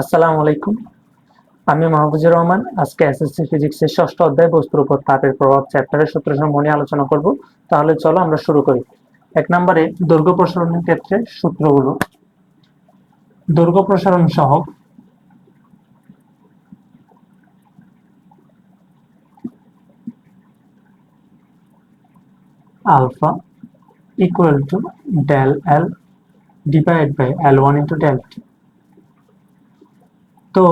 আসসালামু আলাইকুম। আমি মাহফুজুর রহমান, আজকে এসএসসি ফিজিক্সের ষষ্ঠ অধ্যায় বস্তুর উপর তাপের প্রভাব চ্যাপ্টারের সূত্র সমূহ নিয়ে আলোচনা করব। তাহলে চলো আমরা শুরু করি। এক নম্বরে দৈর্ঘ্য প্রসারণের ক্ষেত্রে সূত্রগুলো। দৈর্ঘ্য প্রসারণ সহ alpha equal to del L divide by L one into del T তো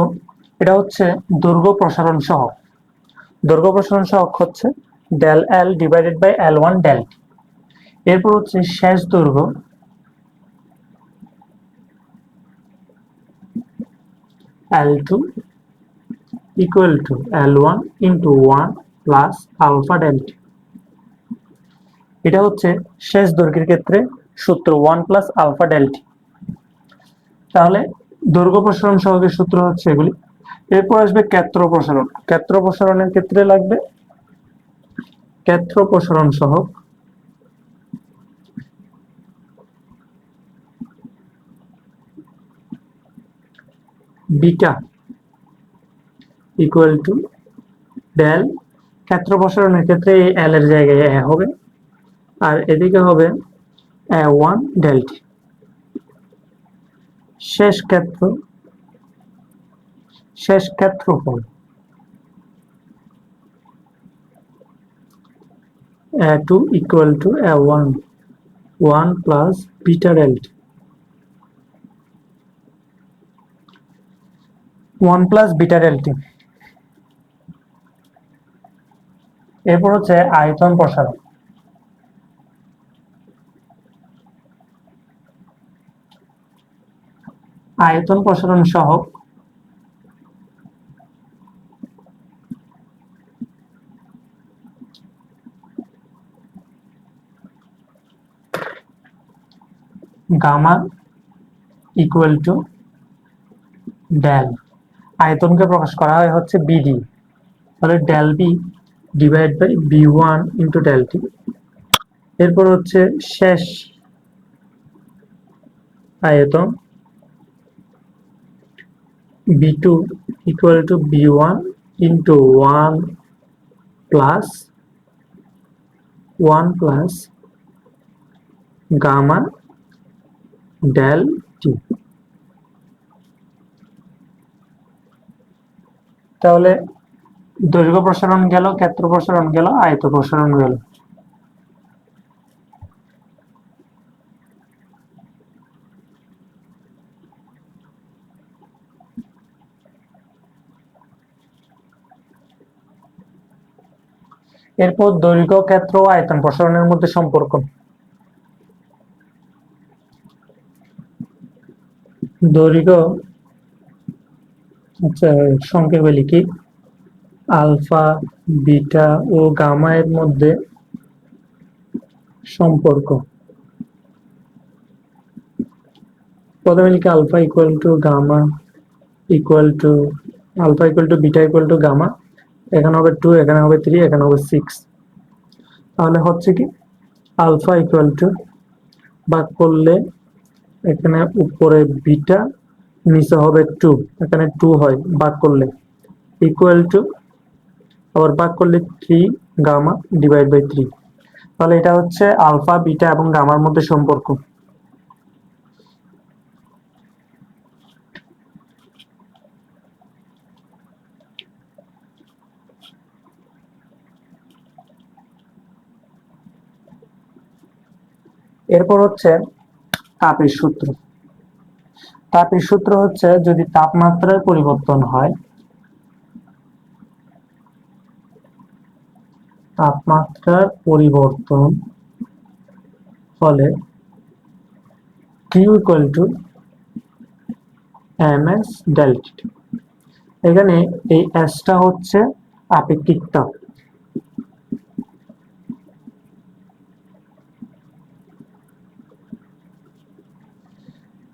এটা হচ্ছে দৈর্ঘ্য প্রসারণ সহগ দৈর্ঘ্য প্রসারণ সহগ হচ্ছে del L divided by L one del এরপর হচ্ছে শেষ দৈর্ঘ্য L two equal to L one into one plus alpha del T এটা হচ্ছে শেষ দৈর্ঘ্যের ক্ষেত্রে সূত্র one plus alpha del T তাহলে দৈর্ঘ্য প্রসারণ সহগের সূত্র হচ্ছে এগুলি। এরপর আসবে ক্ষেত্র প্রসারণ। ক্ষেত্র প্রসারণের ক্ষেত্রে লাগবে ক্ষেত্র প্রসারণ সহগ। বিটা ইকুয়াল টু ডেল ক্ষেত্র প্রসারণের ক্ষেত্রে এই এল এর জায়গায় এ হবে। আর এদিকে হবে এ ওয়ান ডেল টি শেষ ক্ষেত্র, শেষ ক্ষেত্রফল A two equal to A one one plus beta delta one plus beta del T এরপর হচ্ছে আয়তন প্রসারণ। আয়তন প্রসারণ সহগ গামা ইকুয়াল টু ডেল আয়তনকে প্রকাশ করা হয় হচ্ছে বিডি তাহলে del V divide by V one into del T এরপর হচ্ছে শেষ আয়তন V two equal to V one into one plus one plus gamma del T তাহলে দৈর্ঘ্য প্রসারণ গেল, ক্ষেত্র প্রসারণ গেল আয়ত প্রসারণ গেল। এরপর দৈর্ঘ্য, ক্ষেত্র ও আয়তন প্রসারণের মধ্যে সম্পর্ক। দৈর্ঘ্য আচ্ছা সংক্ষেপে লিখি আলফা, বিটা ও গামা এর মধ্যে সম্পর্ক। প্রথমে লিখি alpha equal to gamma equal to alpha equal to beta equal to gamma. এখানে হবে টু এখানে হবে থ্রি এখানে হবে সিক্স তাহলে হচ্ছে কি আলফা ইকুয়াল টু ভাগ করলে এখানে উপরে বিটা নিচে হবে টু এখানে টু হয় ভাগ করলে। ইকুয়াল টু আবার ভাগ করলে three gamma divide by three তাহলে এটা হচ্ছে আলফা বিটা এবং গামার মধ্যে সম্পর্ক। এরপর হচ্ছে তাপের সূত্র। তাপের সূত্র হচ্ছে যদি তাপমাত্রার পরিবর্তন হয়, তাপমাত্রার পরিবর্তন ফলে Q to M S delta এখানে এই এসটা হচ্ছে আপেক্ষিক তাপ।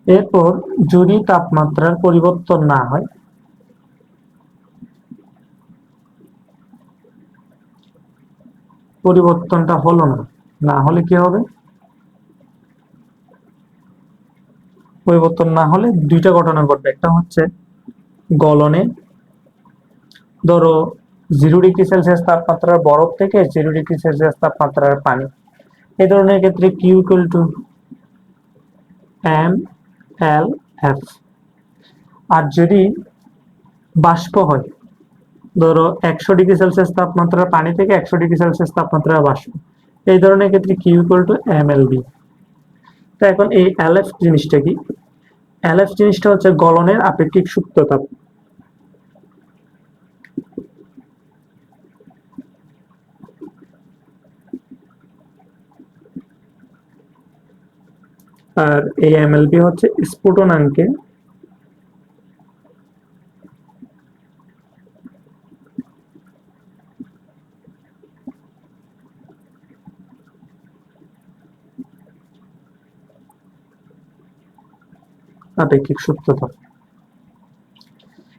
এরপর যদি তাপমাত্রার পরিবর্তন না হয়, পরিবর্তনটা হলো না না হলে কি হবে? পরিবর্তন না হলে দুইটা ঘটনা ঘটবে, একটা হচ্ছে গলনে। ধরো জিরো ডিগ্রি সেলসিয়াস তাপমাত্রার বরফ থেকে জিরো ডিগ্রি সেলসিয়াস তাপমাত্রার পানি। এই ধরনের ক্ষেত্রে Q equal to M L F আর যদি বাষ্প হয়, ধরো একশো ডিগ্রি সেলসিয়াস তাপমাত্রার পানি থেকে একশো ডিগ্রি সেলসিয়াস তাপমাত্রার বাষ্প, এই ধরনের ক্ষেত্রে Q equal to M L V তো এখন এই এল এফ জিনিসটা কি? এল এফ জিনিসটা হচ্ছে গলনের আপেক্ষিক সুপ্ত তাপ। আর এই এমএলপি হচ্ছে স্ফুটনাঙ্কে আপেক্ষিক সূত্রতা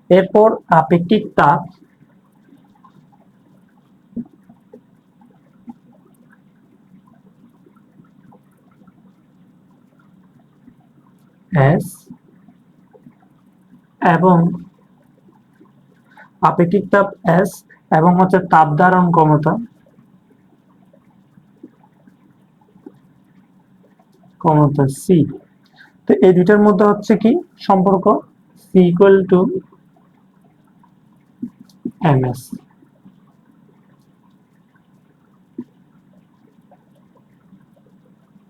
এরপর আপেক্ষিক তাপ এস এবং আপেক্ষিক তাপ এস এবং হচ্ছে তাপ ধারণ ক্ষমতা। ক্ষমতা সি তো এই দুইটার মধ্যে হচ্ছে কি সম্পর্ক? C equal to M S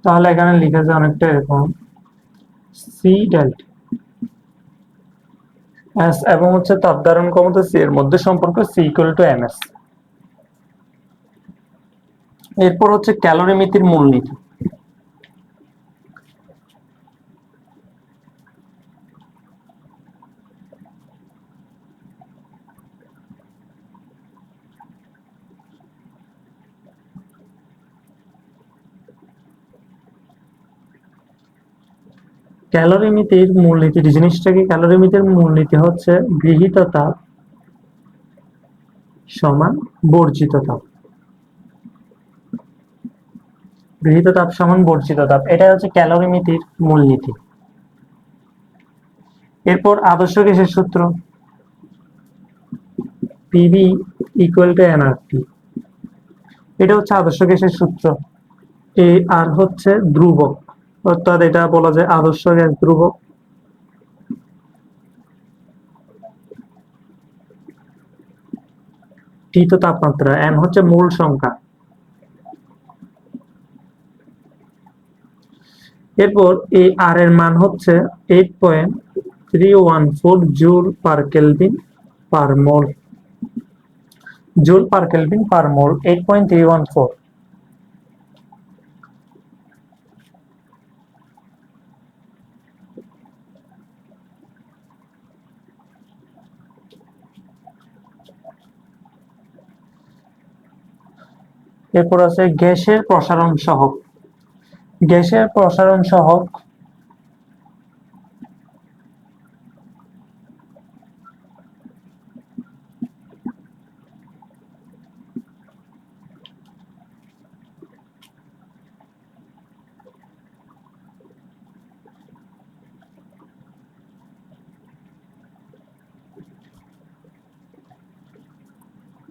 তাহলে এখানে লিখেছে অনেকটা এরকম। সি ডেল্টা এস এবং হচ্ছে তাপ ধারণ ক্ষমতা সি এর মধ্যে সম্পর্ক C equal to M S এরপর হচ্ছে ক্যালোরিমিতির মূলনীতি। ক্যালোরিমিতির মূলনীতি জিনিসটা কি ক্যালোরিমিতির মূলনীতি হচ্ছে গৃহীত তাপ সমান বর্জিত তাপ। গৃহীত তাপ সমান বর্জিত তাপ এটা হচ্ছে ক্যালোরিমিতির মূলনীতি। এরপর আদর্শ গ্যাসের সূত্র, পিভি ইকুয়াল টু এনআরটি এটা হচ্ছে আদর্শ গ্যাসের সূত্র, এ আর হচ্ছে ধ্রুবক। অর্থাৎ এটা বলা যায় আদর্শ গ্যাস ধ্রুবক তাপমাত্রা এন হচ্ছে মূল সংখ্যা। এরপর এই আর এর মান হচ্ছে eight point three one four joule per kelvin per mole joule per kelvin per mole eight point three one four এরপর আছে গ্যাসের প্রসারণ সহক গ্যাসের প্রসারণ সহক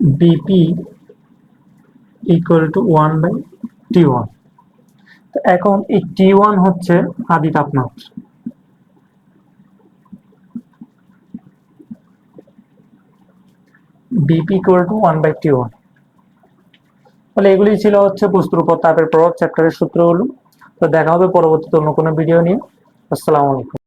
V P equal to one by T one তো এখন এই টি ওয়ান হচ্ছে আদি তাপমাত্রা। V P equal to one by T one তাহলে এগুলি ছিল হচ্ছে বস্তুর উপর তাপের প্রভাব চ্যাপ্টারের সূত্রগুলো তো দেখা হবে পরবর্তীতে অন্য কোনো ভিডিও নিয়ে। আসসালামু আলাইকুম।